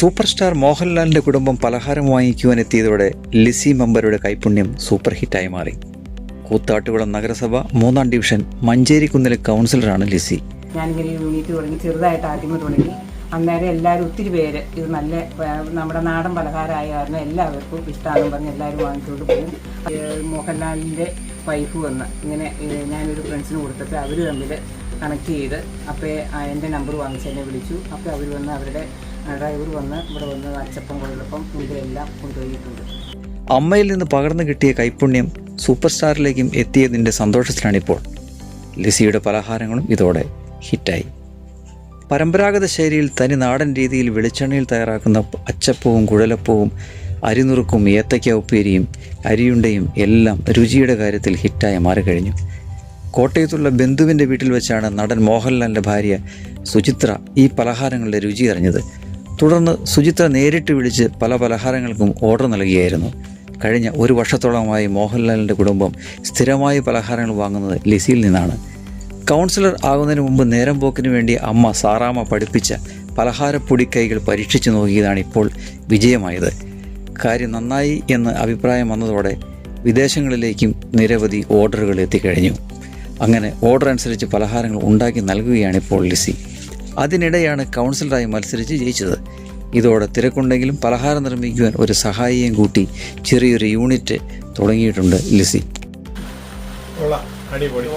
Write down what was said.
Super star മോഹൻലാലിന്റെ കുടുംബം പലഹാരം വാങ്ങിക്കുവാൻ എത്തിയതോടെ ലിസി മെമ്പറുടെ കൈപുണ്യം സൂപ്പർ ഹിറ്റായി മാറി. കൂത്താട്ടുകുളം നഗരസഭ മൂന്നാം ഡിവിഷൻ മഞ്ചേരിക്കുന്നിലെ കൗൺസിലറാണ് ലിസി. ഞാനിങ്ങനെ യൂണിറ്റ് തുടങ്ങി ചെറുതായിട്ട് ആദ്യമേ തുടങ്ങി. അന്നേരം എല്ലാവരും ഒത്തിരി പേര് ഇത് നല്ല നമ്മുടെ നാടൻ പലഹാരമായ കാരണം എല്ലാവർക്കും ഇഷ്ടമാണെന്ന് പറഞ്ഞ് എല്ലാവരും വാങ്ങിച്ചുകൊണ്ട് പോകും മോഹൻലാലിന്റെ വൈഫ് വന്ന് ഇങ്ങനെ ഞാനൊരു ഫ്രണ്ട്സിന് കൊടുത്തിട്ട് അവർ തമ്മിൽ കണക്ട് ചെയ്ത് അപ്പോൾ എന്റെ നമ്പർ വാങ്ങിച്ച് എന്നെ വിളിച്ചു. അപ്പോൾ അവർ വന്ന് അവരുടെ ഡ്രൈവർ വന്ന് ഇവിടെ വന്ന് അച്ചപ്പം കൊള്ളപ്പം ഇതെല്ലാം കൊണ്ടുപോയിട്ടുണ്ട് അമ്മയിൽ നിന്ന് പകർന്നു കിട്ടിയ കൈപ്പുണ്യം സൂപ്പർ സ്റ്റാറിലേക്കും എത്തിയതിന്റെ സന്തോഷത്തിലാണിപ്പോൾ. ലിസിയുടെ പലഹാരങ്ങളും ഇതോടെ ഹിറ്റായി. പരമ്പരാഗത ശൈലിയിൽ തനി നാടൻ രീതിയിൽ വെളിച്ചെണ്ണയിൽ തയ്യാറാക്കുന്ന അച്ചപ്പവും കുഴലപ്പവും അരിനുറുക്കും ഏത്തയ്ക്ക ഉപ്പേരിയും അരിയുണ്ടയും എല്ലാം രുചിയുടെ കാര്യത്തിൽ ഹിറ്റായി മാറിക്കഴിഞ്ഞു. കോട്ടയത്തുള്ള ബന്ധുവിന്റെ വീട്ടിൽ വെച്ചാണ് നടൻ മോഹൻലാലിന്റെ ഭാര്യ സുചിത്ര ഈ പലഹാരങ്ങളുടെ രുചി അറിഞ്ഞത്. തുടർന്ന് സുചിത്ര നേരിട്ട് വിളിച്ച് പല പലഹാരങ്ങൾക്കും ഓർഡർ നൽകിയായിരുന്നു. കഴിഞ്ഞ ഒരു വർഷത്തോളമായി മോഹൻലാലിന്റെ കുടുംബം സ്ഥിരമായി പലഹാരങ്ങൾ വാങ്ങുന്നത് ലിസിയിൽ നിന്നാണ്. കൗൺസിലർ ആകുന്നതിന് മുമ്പ് നേരം പോക്കിന് വേണ്ടി അമ്മ സാറാമ്മ പഠിപ്പിച്ച പലഹാരപ്പൊടിക്കൈകൾ പരീക്ഷിച്ചു നോക്കിയതാണ് ഇപ്പോൾ വിജയമായത്. കാര്യം നന്നായി എന്ന് അഭിപ്രായം വന്നതോടെ വിദേശങ്ങളിലേക്കും നിരവധി ഓർഡറുകൾ എത്തിക്കഴിഞ്ഞു. അങ്ങനെ ഓർഡർ അനുസരിച്ച് പലഹാരങ്ങൾ ഉണ്ടാക്കി നൽകുകയാണ് ഇപ്പോൾ ലിസി. അതിനിടെയാണ് കൗൺസിലറായി മത്സരിച്ച് ജയിച്ചത്. ഇതോടെ തിരക്കുണ്ടെങ്കിലും പലഹാരം നിർമ്മിക്കുവാൻ ഒരു സഹായിയും കൂട്ടി ചെറിയൊരു യൂണിറ്റ് തുടങ്ങിയിട്ടുണ്ട് ലിസി. അടിപൊളി.